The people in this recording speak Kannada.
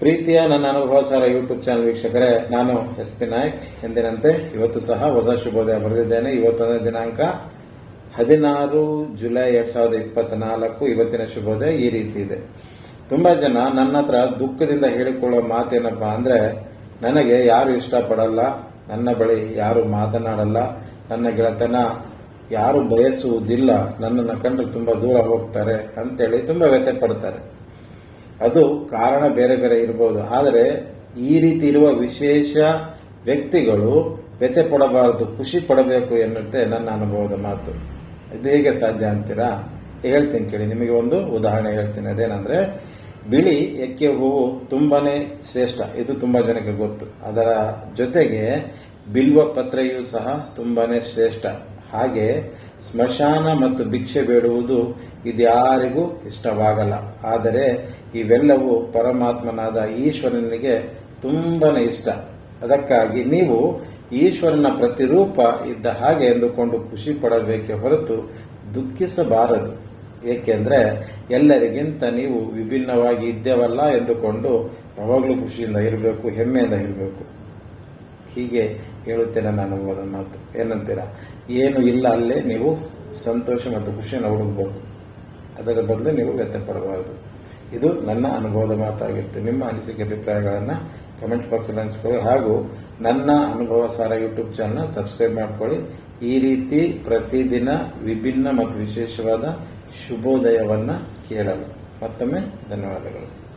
ಪ್ರೀತಿಯ ನನ್ನ ಅನುಭವ ಸಾರ ಯೂಟ್ಯೂಬ್ ಚಾನಲ್ ವೀಕ್ಷಕರೇ, ನಾನು ಎಸ್ ಪಿ ನಾಯಕ್. ಎಂದಿನಂತೆ ಇವತ್ತು ಸಹ ಹೊಸ ಶುಭೋದಯ ಬರೆದಿದ್ದೇನೆ. ಇವತ್ತೊಂದನೇ ದಿನಾಂಕ ಹದಿನಾರು ಜುಲೈ ಎರಡ್ ಸಾವಿರದ ಇಪ್ಪತ್ನಾಲ್ಕು. ಇವತ್ತಿನ ಶುಭೋದಯ ಈ ರೀತಿ ಇದೆ. ತುಂಬಾ ಜನ ನನ್ನ ಹತ್ರ ದುಃಖದಿಂದ ಹೇಳಿಕೊಳ್ಳೋ ಮಾತೇನಪ್ಪ ಅಂದ್ರೆ, ನನಗೆ ಯಾರು ಇಷ್ಟಪಡಲ್ಲ, ನನ್ನ ಬಳಿ ಯಾರು ಮಾತನಾಡಲ್ಲ, ನನ್ನ ಗೆಳತನ ಯಾರು ಬಯಸುವುದಿಲ್ಲ, ನನ್ನನ್ನು ಕಂಡು ತುಂಬಾ ದೂರ ಹೋಗ್ತಾರೆ ಅಂತೇಳಿ ತುಂಬಾ ವ್ಯಥೆ ಪಡ್ತಾರೆ. ಅದು ಕಾರಣ ಬೇರೆ ಬೇರೆ ಇರಬಹುದು. ಆದರೆ ಈ ರೀತಿ ಇರುವ ವಿಶೇಷ ವ್ಯಕ್ತಿಗಳು ವ್ಯಥೆ ಪಡಬಾರದು ಖುಷಿ ಪಡಬೇಕು ಎನ್ನುತ್ತೆ ನನ್ನ ಅನುಭವದ ಮಾತು. ಇದು ಹೇಗೆ ಸಾಧ್ಯ ಅಂತೀರಾ? ಹೇಳ್ತೀನಿ ಕೇಳಿ, ನಿಮಗೆ ಒಂದು ಉದಾಹರಣೆ ಹೇಳ್ತೀನಿ. ಅದೇನಂದ್ರೆ, ಬಿಳಿ ಎಕ್ಕೆ ಹೂವು ತುಂಬಾನೇ ಶ್ರೇಷ್ಠ. ಇದು ತುಂಬಾ ಜನಕ್ಕೆ ಗೊತ್ತು. ಅದರ ಜೊತೆಗೆ ಬಿಲ್ವ ಪತ್ರೆಯೂ ಸಹ ತುಂಬಾನೇ ಶ್ರೇಷ್ಠ. ಹಾಗೆ ಸ್ಮಶಾನ ಮತ್ತು ಭಿಕ್ಷೆ ಬೇಡುವುದು ಇದ್ಯಾರಿಗೂ ಇಷ್ಟವಾಗಲ್ಲ. ಆದರೆ ಇವೆಲ್ಲವೂ ಪರಮಾತ್ಮನಾದ ಈಶ್ವರನಿಗೆ ತುಂಬಾ ಇಷ್ಟ. ಅದಕ್ಕಾಗಿ ನೀವು ಈಶ್ವರನ ಪ್ರತಿರೂಪ ಇದ್ದ ಹಾಗೆ ಎಂದುಕೊಂಡು ಖುಷಿ ಪಡಬೇಕೆ ಹೊರತು ದುಃಖಿಸಬಾರದು. ಏಕೆಂದರೆ ಎಲ್ಲರಿಗಿಂತ ನೀವು ವಿಭಿನ್ನವಾಗಿ ಇದ್ದೇವಲ್ಲ ಎಂದುಕೊಂಡು ಯಾವಾಗಲೂ ಖುಷಿಯಿಂದ ಇರಬೇಕು, ಹೆಮ್ಮೆಯಿಂದ ಇರಬೇಕು. ಹೀಗೆ ಹೇಳುತ್ತೇನೆ ನಾನು ಅನುಭವದ ಮಾತು ಏನಂತೀರಾ? ಏನು ಇಲ್ಲ ಅಲ್ಲೇ ನೀವು ಸಂತೋಷ ಮತ್ತು ಖುಷಿಯನ್ನು ಹುಡುಕಬಹುದು ಅದರ ಬದಲು ನೀವು ವ್ಯತ್ಯ ಪಡಬಾರದು ಇದು ನನ್ನ ಅನುಭವದ ಮಾತಾಗಿತ್ತು. ನಿಮ್ಮ ಅನಿಸಿಕೆ ಅಭಿಪ್ರಾಯಗಳನ್ನು ಕಮೆಂಟ್ ಬಾಕ್ಸಲ್ಲಿ ಹಂಚ್ಕೊಳ್ಳಿ. ಹಾಗೂ ನನ್ನ ಅನುಭವ ಸಾರ ಯೂಟ್ಯೂಬ್ ಚಾನಲ್ನ ಸಬ್ಸ್ಕ್ರೈಬ್ ಮಾಡ್ಕೊಳ್ಳಿ. ಈ ರೀತಿ ಪ್ರತಿದಿನ ವಿಭಿನ್ನ ಮತ್ತು ವಿಶೇಷವಾದ ಶುಭೋದಯವನ್ನು ಕೇಳಲು. ಮತ್ತೊಮ್ಮೆ ಧನ್ಯವಾದಗಳು.